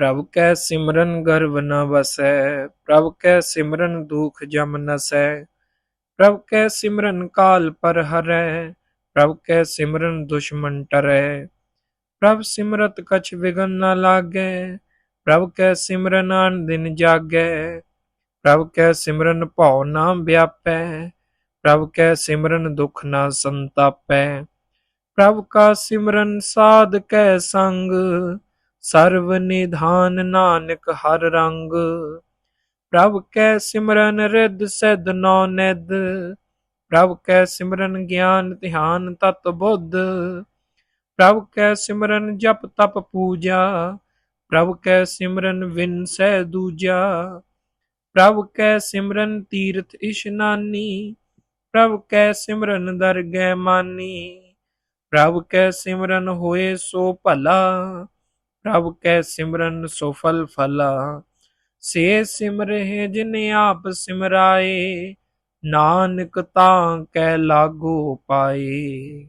ਪ੍ਰਭ ਕੈ ਸਿਮਰਨ ਗਰਵ ਨ ਵਸੈ, ਪ੍ਰਭ ਕੈ ਸਿਮਰਨ ਦੁਖ ਜਮ ਨਸੈ। ਪ੍ਰਭ ਕੈ ਸਿਮਰਨ ਕਾਲ ਪਰ ਹਰੈ, ਪ੍ਰਭ ਕੈ ਸਿਮਰਨ ਦੁਸ਼ਮਨ ਟਰੈ। ਪ੍ਰਭ ਸਿਮਰਤ ਕਛ ਵਿਗਨ ਨ ਲਾਗੈ, ਪ੍ਰਭ ਕੈ ਸਿਮਰਨ ਆਨ ਦਿਨ ਜਾਗੈ। ਪ੍ਰਭ ਕੈ ਸਿਮਰਨ ਭਉ ਨਾ ਵਿਆਪੈ, ਪ੍ਰਭ ਕੈ ਸਿਮਰਨ ਦੁਖ ਨਾ ਸੰਤਾਪੈ। ਪ੍ਰਭ ਕਾ ਸਿਮਰਨ ਸਾਧ ਕੈ ਸੰਗ ਸਰਵ ਨਿਧਾਨ ਨਾਨਕ ਹਰ ਰੰਗ, ਪ੍ਰਭ ਕੈ ਸਿਮਰਨ ਰਿਦ ਸਿਧ ਨੌ ਨਿਦ ਪ੍ਰਭ ਕੈ ਸਿਮਰਨ ਗਿਆਨ ਧਿਆਨ ਤਤ ਬੁੱਧ, ਪ੍ਰਭ ਕੈ ਸਿਮਰਨ ਜਪ ਤਪ ਪੂਜਾ, ਪ੍ਰਭ ਕੈ ਸਿਮਰਨ ਵਿਨ ਸਹਿ ਦੂਜਾ, ਪ੍ਰਭ ਕੈ ਸਿਮਰਨ ਤੀਰਥ ਇਸ਼ਨਾਨੀ ਪ੍ਰਭ ਕੈ ਸਿਮਰਨ ਦਰਗਹਿ ਮਾਨੀ, ਪ੍ਰਭ ਕੈ ਸਿਮਰਨ ਹੋਏ ਸੋ ਭਲਾ ਪ੍ਰਭ ਕੈ ਸਿਮਰਨ ਸੋ ਫਲਾ। ਸੇ ਸਿਮਰਹਿ ਜਿਨ ਆਪ ਸਿਮਰਾਏ, ਨਾਨਕ ਤਾਂ ਕੈ ਲਾਗੋ ਪਾਏ।